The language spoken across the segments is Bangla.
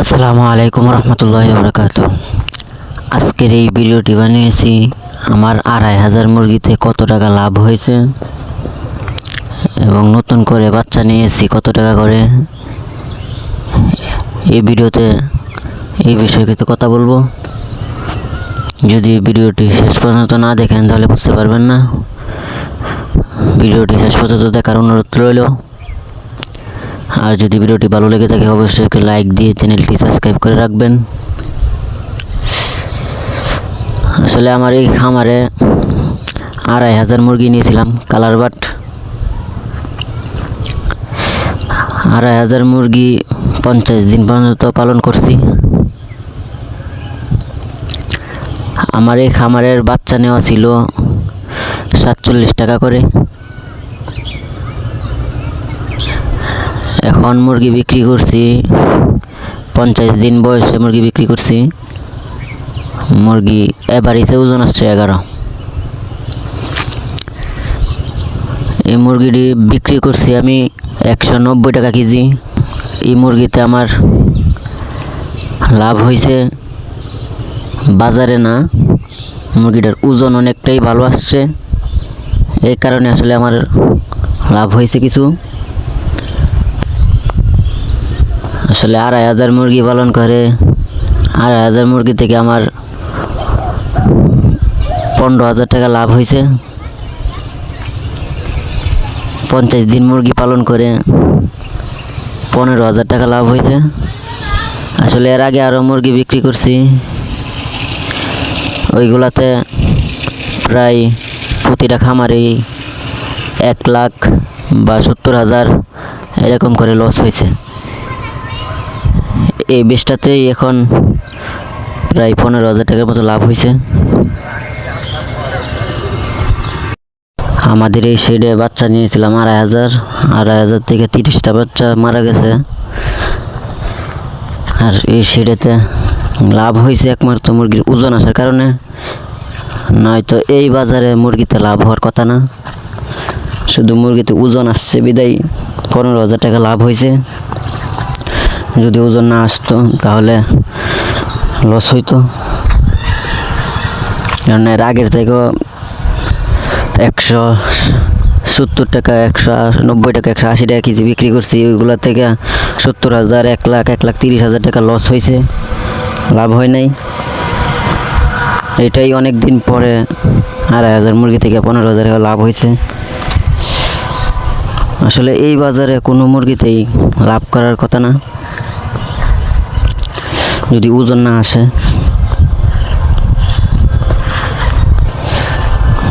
আসসালামু আলাইকুম রহমতুল্লাহ বরকাত আজকের এই ভিডিওটি বানিয়েছি, আমার আড়াই হাজার মুরগিতে কত টাকা লাভ হয়েছে এবং নতুন করে বাচ্চা নিয়েছি কত টাকা করে। এই ভিডিওতে, এই বিষয়ে কিছু কথা বলব। যদি ভিডিওটি শেষ পর্যন্ত না দেখেন, তাহলে বুঝতে পারবেন না। ভিডিওটি শেষ পর্যন্ত দেখার অনুরোধ রইল। আর যদি ভিডিওটি ভালো লেগে থাকে, অবশ্যই একটি লাইক দিয়ে চ্যানেলটি সাবস্ক্রাইব করে রাখবেন। আসলে আমার এই খামারে আড়াই হাজার মুরগি নিয়েছিলাম, কালার বাট। আড়াই হাজার মুরগি পঞ্চাশ দিন পর্যন্ত পালন করছি। আমার এই খামারের বাচ্চা নেওয়া ছিল সাতচল্লিশ টাকা করে। এখন মুরগি বিক্রি করছি, পঞ্চাশ দিন বয়সে মুরগি বিক্রি করছি। মুরগি এভারেজে ওজন আসছে এগারো। এই মুরগিটি বিক্রি করছি আমি একশো নব্বই টাকা কেজি। এই মুরগিতে আমার লাভ হয়েছে বাজারে না, মুরগিটার ওজন অনেকটাই ভালো আসছে। এই কারণে আসলে আমার লাভ হয়েছে কিছু। আসলে আড়াই হাজার মুরগি পালন করে। আড়াই হাজার মুরগি থেকে আমার পনেরো হাজার টাকা লাভ হয়েছে। পঞ্চাশ দিন মুরগি পালন করে পনেরো হাজার টাকা লাভ হয়েছে। আসলে এর আগে আরও মুরগি বিক্রি করছি। ওইগুলাতে প্রায় প্রতিটা খামারেই এক লাখ বা সত্তর হাজার এরকম করে লস হয়েছে। এই বিষটাতেই এখন প্রায় পনেরো হাজার টাকার মতো লাভ হয়েছে। আমাদের এই শেডে বাচ্চা নিয়েছিলাম আড়াই হাজার আড়াই হাজার থেকে তিরিশটা বাচ্চা মারা গেছে। আর এই শেডেতে লাভ হয়েছে একমাত্র মুরগির ওজন আসার কারণে। নয়তো এই বাজারে মুরগিতে লাভ হওয়ার কথা না। শুধু মুরগিতে ওজন আসছে, বিদায় পনেরো হাজার টাকা লাভ হয়েছে। যদি ওজন না আসতো, তাহলে লস হইতো। কারণ এর আগের থেকেও একশো সত্তর টাকা, একশো নব্বই টাকা, একশো আশি টাকা কেজি বিক্রি করছি। ওইগুলো থেকে সত্তর হাজার, এক লাখ এক লাখ তিরিশ হাজার টাকা লস হয়েছে লাভ হয় নাই। এটাই অনেক দিন পরে আড়াই হাজার মুরগি থেকে পনেরো হাজার টাকা লাভ হয়েছে আসলে এই বাজারে কোনো মুরগিতেই লাভ করার কথা না। যদি ওজন না আসে।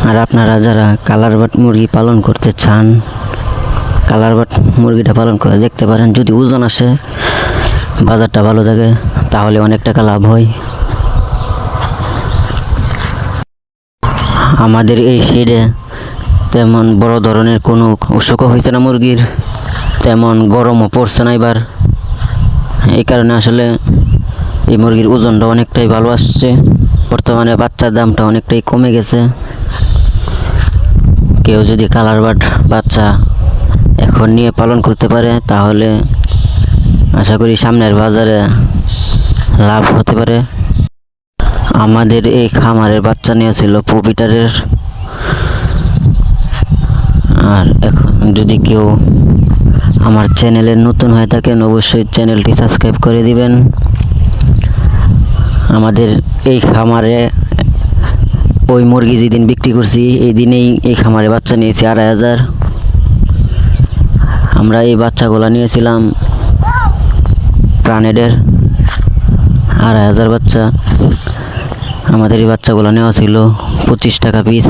আর আপনারা যারা কালার বাট মুরগি পালন করতে চান, কালার বাট মুরগিটা পালন করে দেখতে পারেন, যদি ওজন আসে, বাজারটা ভালো থাকে, তাহলে অনেক টাকা লাভ হয়। আমাদের এই শেডে তেমন বড় ধরনের কোনো অসুখও হয়েছে না মুরগির, তেমন গরমও পড়ছে না এবার। এই কারণে আসলে এই মুরগির ওজনটা অনেকটাই ভালো আসছে। বর্তমানে বাচ্চার দামটা অনেকটাই কমে গেছে। কেউ যদি কালার বাট বাচ্চা এখন নিয়ে পালন করতে পারে, তাহলে আশা করি সামনের বাজারে লাভ হতে পারে। আমাদের এই খামারের বাচ্চা নিয়েছিল পপিটারের। আর এখন যদি কেউ আমার চ্যানেলে নতুন হয়ে থাকেন, অবশ্যই চ্যানেলটি সাবস্ক্রাইব করে দিবেন। আমাদের এই খামারে ওই মুরগি যেদিন বিক্রি করছি, এই দিনেই এই খামারে বাচ্চা নিয়েছি আড়াই হাজার। আমরা এই বাচ্চাগুলো নিয়েছিলাম প্রাণেডের আড়াই হাজার বাচ্চা। আমাদের এই বাচ্চাগুলো নেওয়া ছিল পঁচিশ টাকা পিস।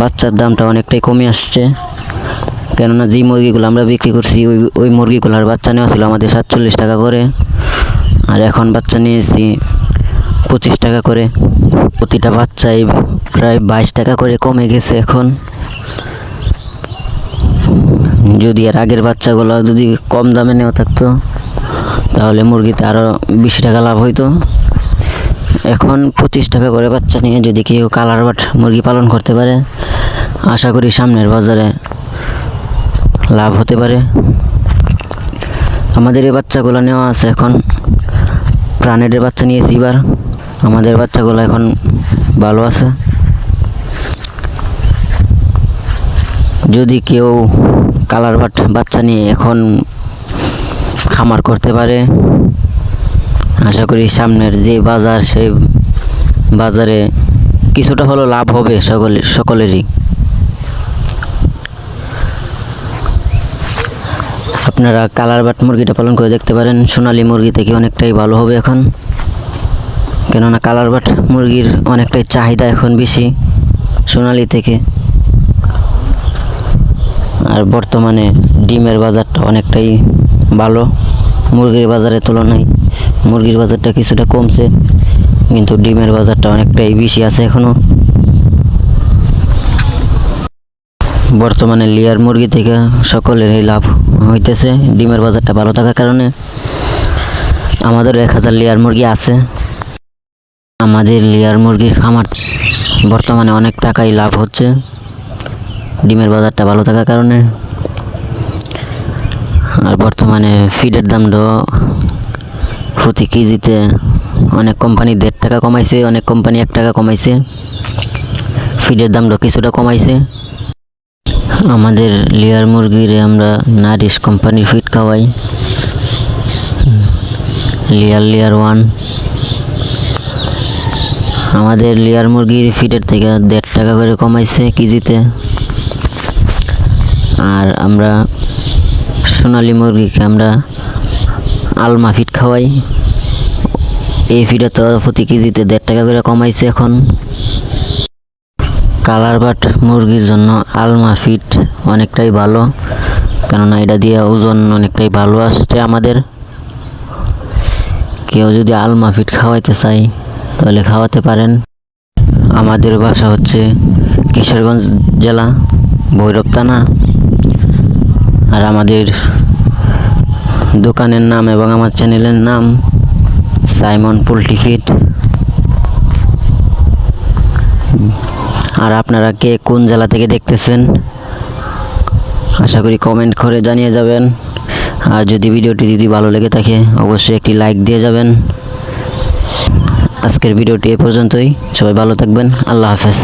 বাচ্চার দামটা অনেকটাই কমে আসছে। কেননা যে মুরগিগুলো আমরা বিক্রি করছি, ওই ওই মুরগিগুলোর বাচ্চা নেওয়া ছিল আমাদের সাতচল্লিশ টাকা করে। আর এখন বাচ্চা নিয়েছি পঁচিশ টাকা করে। প্রতিটা বাচ্চাই প্রায় বাইশ টাকা করে কমে গেছে এখন। যদি আর আগের বাচ্চাগুলো যদি কম দামে নেওয়া থাকতো, তাহলে মুরগিতে আরও বেশি টাকা লাভ হইতো। এখন পঁচিশ টাকা করে বাচ্চা নিয়ে যদি কেউ কালার বাট মুরগি পালন করতে পারে, আশা করি সামনের বাজারে লাভ হতে পারে। আমাদের এই বাচ্চাগুলো নেওয়া আছে এখন। প্রাণের বাচ্চা নিয়েছি এবার। আমাদের বাচ্চাগুলো এখন ভালো আছে। যদি কেউ কালার বাট বাচ্চা নিয়ে এখন খামার করতে পারে, আশা করি সামনের যে বাজার, সেই বাজারে কিছুটা হলেও লাভ হবে সকলে সকলেরই। আপনারা কালার বাট মুরগিটা পালন করে দেখতে পারেন। সোনালী মুরগি থেকে অনেকটাই ভালো হবে এখন। কেননা কালার বাট মুরগির অনেকটাই চাহিদা এখন বেশি সোনালি থেকে। আর বর্তমানে ডিমের বাজারটা অনেকটাই ভালো। মুরগির বাজারের তুলনায় মুরগির বাজারটা কিছুটা কমছে, কিন্তু ডিমের বাজারটা অনেকটাই বেশি আছে এখনও বর্তমানে লেয়ার মুরগি থেকে সকলেরই লাভ হইতেছে। ডিমের বাজারটা ভালো থাকার কারণে আমাদের এক হাজার লেয়ার মুরগি আছে। আমাদের লেয়ার মুরগির খামার বর্তমানে অনেক টাকাই লাভ হচ্ছে। ডিমের বাজারটা ভালো থাকার কারণে। আর বর্তমানে ফিডের দামটাও প্রতি কেজিতে অনেক কোম্পানি দেড় টাকা কমাইছে, অনেক কোম্পানি এক টাকা কমাইছে। ফিডের দামটা কিছুটা কমাইছে। আমাদের লেয়ার মুরগির আমরা নারিশ কোম্পানির ফিড খাওয়াই। Layer layer one. আমাদের লেয়ার মুরগির ফিডের থেকে দেড় টাকা করে কমাইছে কেজিতে। আর আমরা সোনালি মুরগিকে আমরা আলমা ফিড খাওয়াই। এই ফিডে তো প্রতি কেজিতে দেড় টাকা করে কমাইছে এখন। কালার বাট মুরগির জন্য আলমা ফিট অনেকটাই ভালো, কেননা এটা দিয়ে ওজন অনেকটাই ভালো আসছে আমাদের। কেউ যদি আলমা ফিট খাওয়াইতে চাই তাহলে খাওয়াতে পারেন। আমাদের বাসা হচ্ছে কিশোরগঞ্জ জেলা, ভৈরব থানা। আর আমাদের দোকানের নাম এবং আমার চ্যানেলের নাম সাইমন পোলট্রি ফিট আর আপনারা কে কোন জেলা থেকে দেখতেছেন? আশা করি কমেন্ট করে জানিয়ে যাবেন। আর যদি ভিডিওটি যদি ভালো লেগে থাকে, অবশ্যই একটি লাইক দিয়ে যাবেন। আজকের ভিডিওটি এ পর্যন্তই। সবাই ভালো থাকবেন। আল্লাহ হাফেজ।